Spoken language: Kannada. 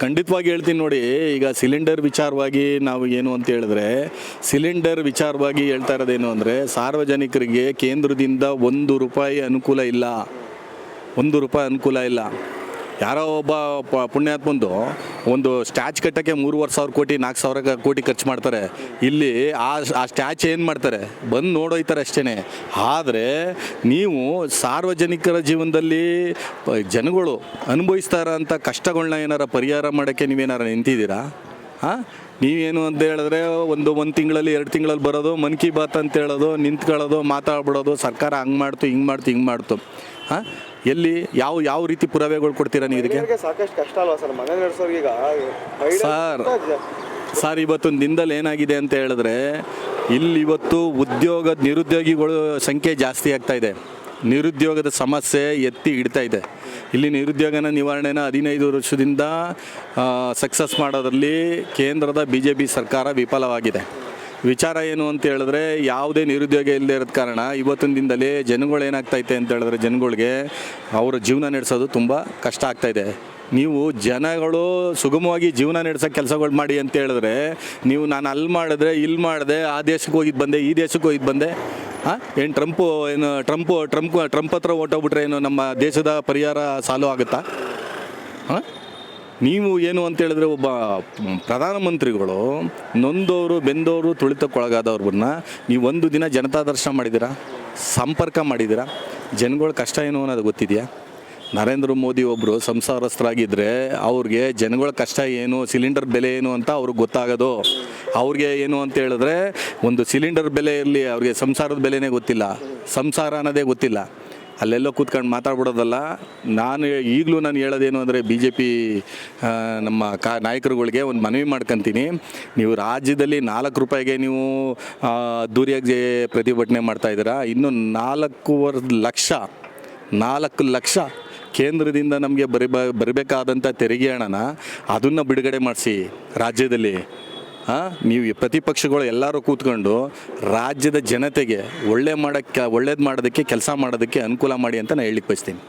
ಖಂಡಿತವಾಗಿ ಹೇಳ್ತೀನಿ ನೋಡಿ, ಈಗ ಸಿಲಿಂಡರ್ ವಿಚಾರವಾಗಿ ನಾವು ಏನು ಅಂತ ಹೇಳಿದ್ರೆ, ಸಿಲಿಂಡರ್ ವಿಚಾರವಾಗಿ ಹೇಳ್ತಾ ಇರೋದೇನು ಅಂದರೆ, ಸಾರ್ವಜನಿಕರಿಗೆ ಕೇಂದ್ರದಿಂದ ಒಂದು ರೂಪಾಯಿ ಅನುಕೂಲ ಇಲ್ಲ. ಒಂದು ರೂಪಾಯಿ ಅನುಕೂಲ ಇಲ್ಲ. ಯಾರೋ ಒಬ್ಬ ಪ, ಪುಣ್ಯಾತ್ಮಂದು ಒಂದು ಸ್ಟ್ಯಾಚ್ ಕಟ್ಟಕ್ಕೆ ಮೂರುವರೆ ಸಾವಿರ ಕೋಟಿ, ನಾಲ್ಕು ಸಾವಿರ ಕೋಟಿ ಖರ್ಚು ಮಾಡ್ತಾರೆ. ಇಲ್ಲಿ ಆ ಆ ಸ್ಟ್ಯಾಚ್ ಏನು ಮಾಡ್ತಾರೆ? ಬಂದು ನೋಡೋಯ್ತಾರೆ ಅಷ್ಟೇ ಆದರೆ ನೀವು ಸಾರ್ವಜನಿಕರ ಜೀವನದಲ್ಲಿ ಜನಗಳು ಅನುಭವಿಸ್ತಾರಂಥ ಕಷ್ಟಗಳನ್ನ ಏನಾರ ಪರಿಹಾರ ಮಾಡೋಕ್ಕೆ ನೀವೇನಾರ ನಿಂತಿದ್ದೀರಾ? ಹಾಂ? ನೀವೇನು ಅಂತ ಹೇಳಿದ್ರೆ ಒಂದು ಒಂದು ತಿಂಗಳಲ್ಲಿ ಎರಡು ತಿಂಗಳಲ್ಲಿ ಬರೋದು ಮನ್ ಕಿ ಬಾತ್ ಅಂತ ಹೇಳೋದು ನಿಂತ್ಕೊಳ್ಳೋದು ಮಾತಾಡ್ಬಿಡೋದು ಸರ್ಕಾರ ಹಂಗೆ ಮಾಡ್ತು ಹಿಂಗೆ ಮಾಡ್ತು ಹಿಂಗೆ ಮಾಡ್ತು. ಹಾಂ? ಎಲ್ಲಿ ಯಾವ ಯಾವ ರೀತಿ ಪುರಾವೆಗಳು ಕೊಡ್ತೀರಾ ನೀವು ಇದಕ್ಕೆ? ಸಾಕಷ್ಟು ಕಷ್ಟ ಅಲ್ವಾ ಸರ್? ಮನೆ ನಡೆಸೋರ್ಗೆ ಈಗ ಸರ್ ಸರ್ ಇವತ್ತೊಂದು ದಿನದಲ್ಲಿ ಏನಾಗಿದೆ ಅಂತ ಹೇಳಿದ್ರೆ ಇಲ್ಲಿ ಇವತ್ತು ಉದ್ಯೋಗ ನಿರುದ್ಯೋಗಿಗಳು ಸಂಖ್ಯೆ ಜಾಸ್ತಿ ಆಗ್ತಾ ಇದೆ. ನಿರುದ್ಯೋಗದ ಸಮಸ್ಯೆ ಎತ್ತಿ ಹಿಡ್ತಾ ಇದೆ. ಇಲ್ಲಿ ನಿರುದ್ಯೋಗನ ನಿವಾರಣೆನ ಹದಿನೈದು ವರ್ಷದಿಂದ ಸಕ್ಸಸ್ ಮಾಡೋದ್ರಲ್ಲಿ ಕೇಂದ್ರದ ಬಿ ಜೆ ಪಿ ಸರ್ಕಾರ ವಿಫಲವಾಗಿದೆ. ವಿಚಾರ ಏನು ಅಂತ ಹೇಳಿದ್ರೆ, ಯಾವುದೇ ನಿರುದ್ಯೋಗ ಇಲ್ಲದೆ ಇರೋದ ಕಾರಣ ಇವತ್ತಿನ ದಿನದಲ್ಲಿ ಜನಗಳು ಏನಾಗ್ತೈತೆ ಅಂತ ಹೇಳಿದ್ರೆ ಜನಗಳಿಗೆ ಅವರ ಜೀವನ ನಡೆಸೋದು ತುಂಬ ಕಷ್ಟ ಆಗ್ತಾ ಇದೆ. ನೀವು ಜನಗಳು ಸುಗಮವಾಗಿ ಜೀವನ ನಡೆಸೋ ಕೆಲಸಗಳು ಮಾಡಿ ಅಂತ ಹೇಳಿದ್ರೆ, ನೀವು ನಾನು ಅಲ್ಲಿ ಮಾಡಿದ್ರೆ, ಇಲ್ಲಿ ಮಾಡಿದೆ, ಆ ದೇಶಕ್ಕೆ ಹೋಗಿದ್ದು ಬಂದೆ, ಈ ದೇಶಕ್ಕೆ ಹೋಗಿದ್ದು ಬಂದೆ ಹಾಂ? ಏನು ಟ್ರಂಪು ಏನು ಟ್ರಂಪು, ಟ್ರಂಪ್ ಟ್ರಂಪ್ ಹತ್ರ ಓಟೋಗ್ಬಿಟ್ರೆ ಏನು ನಮ್ಮ ದೇಶದ ಪರಿಹಾರ ಸಾಲು ಆಗುತ್ತಾ? ಹಾಂ? ನೀವು ಏನು ಅಂತ ಹೇಳಿದ್ರೆ ಒಬ್ಬ ಪ್ರಧಾನಮಂತ್ರಿಗಳು ನೊಂದವರು ಬೆಂದವರು ತುಳಿತಕ್ಕೊಳಗಾದವ್ರನ್ನ ನೀವು ಒಂದು ದಿನ ಜನತಾ ದರ್ಶನ ಮಾಡಿದ್ದೀರಾ? ಸಂಪರ್ಕ ಮಾಡಿದ್ದೀರಾ? ಜನಗಳ ಕಷ್ಟ ಏನು ಅನ್ನೋದು ಗೊತ್ತಿದೆಯಾ? ನರೇಂದ್ರ ಮೋದಿ ಒಬ್ಬರು ಸಂಸಾರಸ್ಥರಾಗಿದ್ದರೆ ಅವ್ರಿಗೆ ಜನಗಳ ಕಷ್ಟ ಏನು, ಸಿಲಿಂಡರ್ ಬೆಲೆ ಏನು ಅಂತ ಅವ್ರಿಗೆ ಗೊತ್ತಾಗೋದು. ಅವ್ರಿಗೆ ಏನು ಅಂತ ಹೇಳಿದ್ರೆ ಒಂದು ಸಿಲಿಂಡರ್ ಬೆಲೆ ಇರಲಿ ಅವ್ರಿಗೆ ಸಂಸಾರದ ಬೆಲೆನೇ ಗೊತ್ತಿಲ್ಲ. ಸಂಸಾರ ಅನ್ನೋದೇ ಗೊತ್ತಿಲ್ಲ. ಅಲ್ಲೆಲ್ಲೋ ಕೂತ್ಕೊಂಡು ಮಾತಾಡ್ಬಿಡೋದಲ್ಲ. ನಾನು ಈಗಲೂ ನಾನು ಹೇಳೋದೇನು ಅಂದರೆ ಬಿ ಜೆ ಪಿ ನಮ್ಮ ಕಾ, ನಾಯಕರುಗಳಿಗೆ ಒಂದು ಮನವಿ ಮಾಡ್ಕೊತೀನಿ. ನೀವು ರಾಜ್ಯದಲ್ಲಿ ನಾಲ್ಕು ರೂಪಾಯಿಗೆ ನೀವು ಅದ್ದೂರಿಯಾಗಿ ಪ್ರತಿಭಟನೆ ಮಾಡ್ತಾ ಇದ್ದೀರಾ. ಇನ್ನು ನಾಲ್ಕೂವರೆ ಲಕ್ಷ, ನಾಲ್ಕು ಲಕ್ಷ ಕೇಂದ್ರದಿಂದ ನಮಗೆ ಬರಿಬ, ಬರಬೇಕಾದಂಥ ತೆರಿಗೆ ಹಣನ ಅದನ್ನು ಬಿಡುಗಡೆ ಮಾಡಿಸಿ ರಾಜ್ಯದಲ್ಲಿ. ನೀವು ಪ್ರತಿಪಕ್ಷಗಳು ಎಲ್ಲರೂ ಕೂತ್ಕೊಂಡು ರಾಜ್ಯದ ಜನತೆಗೆ ಒಳ್ಳೆ ಮಾಡೋಕ್ಕೆ, ಒಳ್ಳೇದು ಮಾಡೋದಕ್ಕೆ, ಕೆಲಸ ಮಾಡೋದಕ್ಕೆ ಅನುಕೂಲ ಮಾಡಿ ಅಂತ ನಾನು ಹೇಳಿಕ್ ಬಯಸ್ತೀನಿ